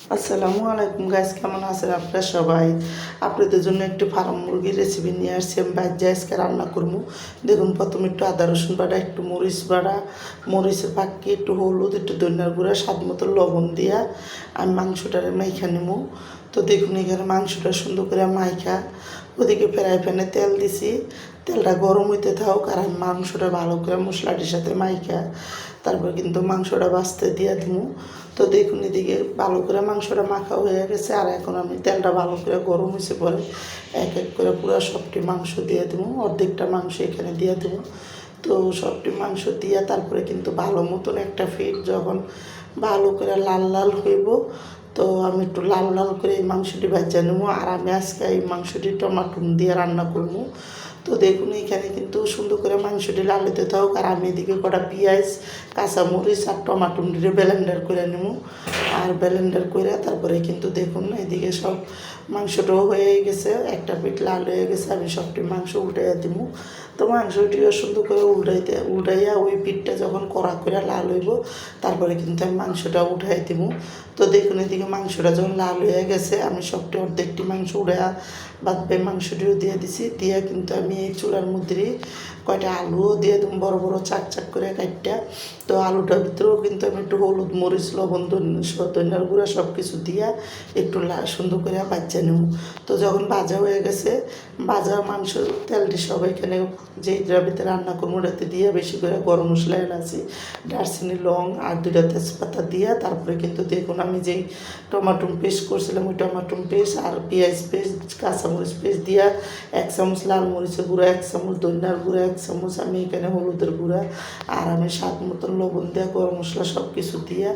আসসালামু আলাইকুম গাইস কেমন আছেন আপনারা সবাই? আপনাদের জন্য একটু ফার্ম মুরগির রেসিপি নিয়ে আসছি। আমি বাজ্যে আজকে রান্না করব। দেখুন, প্রথমে একটু আদা, রসুন বাটা, একটু মরিচ বাড়া মরিচের পাক্কি একটু হলুদ, একটু দইনার গুঁড়া, স্বাদ মতো লবণ দিয়া আমি মাংসটারে মাইখা নেব তো দেখুন, এখানে মাংসটা সুন্দর করে মাইখা। ওদিকে ফ্রাই প্যানে তেল দিছি। তেলটা গরম হইতে থাকুক আর আমি মাংসটা ভালো করে মশলাটির সাথে মাইখা। তারপর কিন্তু মাংসটা বাঁচতে দিয়ে দিব তো দেখুন এদিকে ভালো করে মাংসটা মাখা হয়ে গেছে, আর এখন আমি তেলটা ভালো করে গরম হয়েছে পরে এক এক করে পুরো সবটি মাংস দিয়ে দেবো, অর্ধেকটা মাংস এখানে দিয়ে দেবো। তো সবটি মাংস দিয়ে তারপরে কিন্তু ভালো মতন একটা ফিট যখন ভালো করে লাল লাল হইব তো আমি একটু লাল লাল করে এই মাংসটি ভাজা নেব। আর আমি আজকে এই মাংসটি টমাটো দিয়ে রান্না করব। তো দেখুন, এখানে কিন্তু সুন্দর করে মাংসটি লাল হতে থাকুক। আর আমি এদিকে কটা পেঁয়াজ, কাঁচামরিচ আর টমাটো দিয়ে ব্লেন্ডার করে নেব। আর ব্লেন্ডার করে তারপরে কিন্তু দেখুন, এদিকে সব মাংসটাও হয়ে গেছে। একটা পিঠ লাল হয়ে গেছে। আমি সবটি মাংস উঠে দিব। তো মাংসটিও সুন্দর করে উল্টাইতে, উল্টাইয়া ওই পিঠটা যখন কড়া করে লাল হইব, তারপরে কিন্তু আমি মাংসটা উঠাই দিব তো দেখুন এদিকে মাংসটা যখন লাল হয়ে গেছে, আমি সবটি অর্ধেকটি মাংস উড়াইয়া বাদ বাকি মাংসটিও দিয়ে দিছি। দিয়ে কিন্তু আমি এই চুলার মধ্যে কয়টা আলুও দিয়ে দিম, বড় বড় চাক চাক করে কাটটা তো আলুটার ভিতরেও কিন্তু আমি একটু হলুদ, মরিচ, লবণ ধনিয়ার গুঁড়া সব কিছু দিয়া একটু সুন্দর করে বাচ্চা নেব তো যখন ভাজা হয়ে গেছে, ভাজা মাংস তেলটি সব এখানে যে দ্রাবিতে রান্না করব ওটাতে দিয়ে বেশি করে গরম মশলা এলাচি, দারচিনি, লং আর দুটা তেজপাতা দিয়া তারপরে কিন্তু দেখুন আমি যেই টমাটো পেস্ট করছিলাম, ওই টমাটো পেস্ট আর পেঁয়াজ পেস্ট, কাঁচামরিচ পেস্ট দিয়া এক চামচ, লাল মরিচের গুঁড়া, এক চামচ দইনার গুঁড়া, এক চামচ, আমি এখানে হলুদের গুঁড়া আর আমি স্বাদ মতন লবণ দিয়া গরম মশলা সব কিছু দিয়া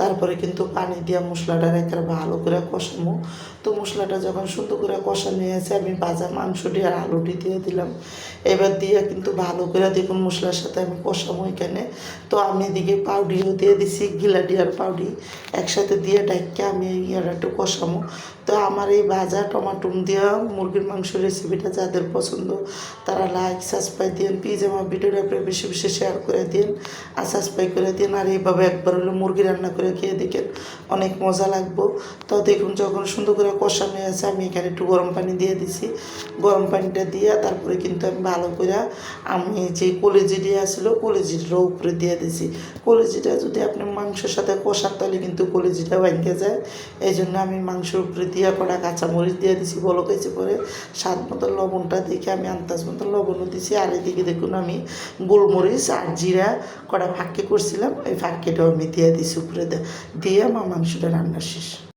তারপরে কিন্তু পানি দিয়া মশলাটা একেবারে ভালো করে কষামো তো মশলাটা যখন সুন্দর করে কষানো হয়েছে আমি ভাজা মাংসটি আর আলুটি দিয়ে দিলাম। এবার দিয়ে কিন্তু ভালো করে দেখুন মশলার সাথে আমি কষামো এখানে। তো আমি এদিকে পাউডিও দিয়ে দিছি গিলাডিয়ার পাউডি। একসাথে দিয়ে ডাইকে আমি ইয়াটা একটু কষামো তো আমার এই ভাজা টমাটুম দিয়া মুরগির মাংস রেসিপিটা যাদের পছন্দ, তারা লাইক সাবস্ক্রাইব দিন প্লিজ আমার ভিডিওটা বেশি বেশি শেয়ার করে দিন আর সাবস্ক্রাইব করে দিন আর এইভাবে একবার হলে মুরগি রান্না করে খেয়ে দেখেন, অনেক মজা লাগবো। তো দেখুন যখন সুন্দর করে কষানো আছে আমি এখানে একটু গরম পানি দিয়ে দিছি। গরম পানিটা দিয়ে তারপরে কিন্তু আমি ভালো করে আমি যে কলেজিটি আসলো কলেজিটার উপরে দিয়ে দিছি। কলেজিটা যদি আপনি মাংসের সাথে কষান, তাহলে কিন্তু কলেজিটা ভেঙে যায়। এই জন্য আমি মাংসের উপরে দিয়ে কটা কাঁচামরিচ দিয়ে দিছি বলো কেছে পরে। স্বাদ মতো লবণটা দেখে আমি আন্দাজ মতো লবণও দিছি। আর এদিকে দেখুন আমি গোলমরিচ আর জিরা কটা ফাঁকি করছিলাম। এই ফাঁকিটাও আমি দিয়ে দিছি উপরে দিয়ে আমার মাংসটা রান্না শেষ।